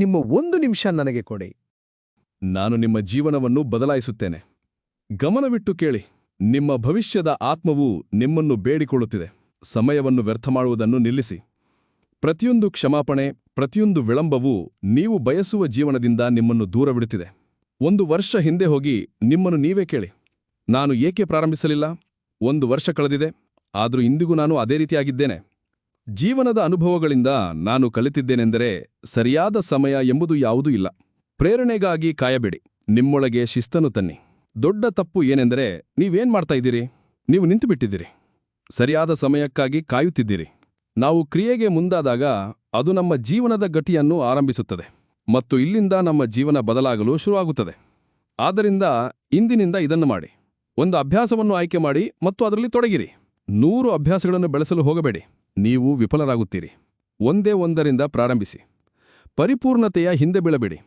ನಿಮ್ಮ ಒಂದು ನಿಮಿಷ ನನಗೆ ಕೊಡಿ. ನಾನು ನಿಮ್ಮ ಜೀವನವನ್ನು ಬದಲಾಯಿಸುತ್ತೇನೆ. ಗಮನವಿಟ್ಟು ಕೇಳಿ, ನಿಮ್ಮ ಭವಿಷ್ಯದ ಆತ್ಮವು ನಿಮ್ಮನ್ನು ಬೇಡಿಕೊಳ್ಳುತ್ತಿದೆ. ಸಮಯವನ್ನು ವ್ಯರ್ಥ ಮಾಡುವುದನ್ನು ನಿಲ್ಲಿಸಿ. ಪ್ರತಿಯೊಂದು ಕ್ಷಮಾಪಣೆ, ಪ್ರತಿಯೊಂದು ವಿಳಂಬವೂ ನೀವು ಬಯಸುವ ಜೀವನದಿಂದ ನಿಮ್ಮನ್ನು ದೂರವಿಡುತ್ತಿದೆ. ಒಂದು ವರ್ಷ ಹಿಂದೆ ಹೋಗಿ ನಿಮ್ಮನ್ನು ನೀವೇ ಕೇಳಿ. ನಾನು ಏಕೆ ಪ್ರಾರಂಭಿಸಲಿಲ್ಲ? ಒಂದು ವರ್ಷ ಕಳೆದಿದೆ, ಆದರೂ ಇಂದಿಗೂ ನಾನು ಅದೇ ರೀತಿಯಾಗಿದ್ದೇನೆ. ಜೀವನದ ಅನುಭವಗಳಿಂದ ನಾನು ಕಲಿತಿದ್ದೇನೆಂದರೆ ಸರಿಯಾದ ಸಮಯ ಎಂಬುದು ಯಾವುದೂ ಇಲ್ಲ. ಪ್ರೇರಣೆಗಾಗಿ ಕಾಯಬೇಡಿ. ನಿಮ್ಮೊಳಗೆ ಶಿಸ್ತನ್ನು ತನ್ನಿ. ದೊಡ್ಡ ತಪ್ಪು ಏನೆಂದರೆ ನೀವೇನ್ ಮಾಡ್ತಾ ಇದ್ದೀರಿ? ನೀವು ನಿಂತುಬಿಟ್ಟಿದ್ದೀರಿ. ಸರಿಯಾದ ಸಮಯಕ್ಕಾಗಿ ಕಾಯುತ್ತಿದ್ದೀರಿ. ನಾವು ಕ್ರಿಯೆಗೆ ಮುಂದಾದಾಗ ಅದು ನಮ್ಮ ಜೀವನದ ಗಟಿಯನ್ನು ಆರಂಭಿಸುತ್ತದೆ ಮತ್ತು ಇಲ್ಲಿಂದ ನಮ್ಮ ಜೀವನ ಬದಲಾಗಲು ಶುರುವಾಗುತ್ತದೆ. ಆದ್ದರಿಂದ ಇಂದಿನಿಂದ ಇದನ್ನು ಮಾಡಿ. ಒಂದು ಅಭ್ಯಾಸವನ್ನು ಆಯ್ಕೆ ಮಾಡಿ ಮತ್ತು ಅದರಲ್ಲಿ ತೊಡಗಿರಿ. ನೂರು ಅಭ್ಯಾಸಗಳನ್ನು ಬೆಳೆಸಲು ಹೋಗಬೇಡಿ. ನೀವು ವಿಫಲರಾಗುತ್ತೀರಿ. ಒಂದೇ ಒಂದರಿಂದ ಪ್ರಾರಂಭಿಸಿ. ಪರಿಪೂರ್ಣತೆಯ ಹಿಂದೆ ಬೀಳಬೇಡಿ.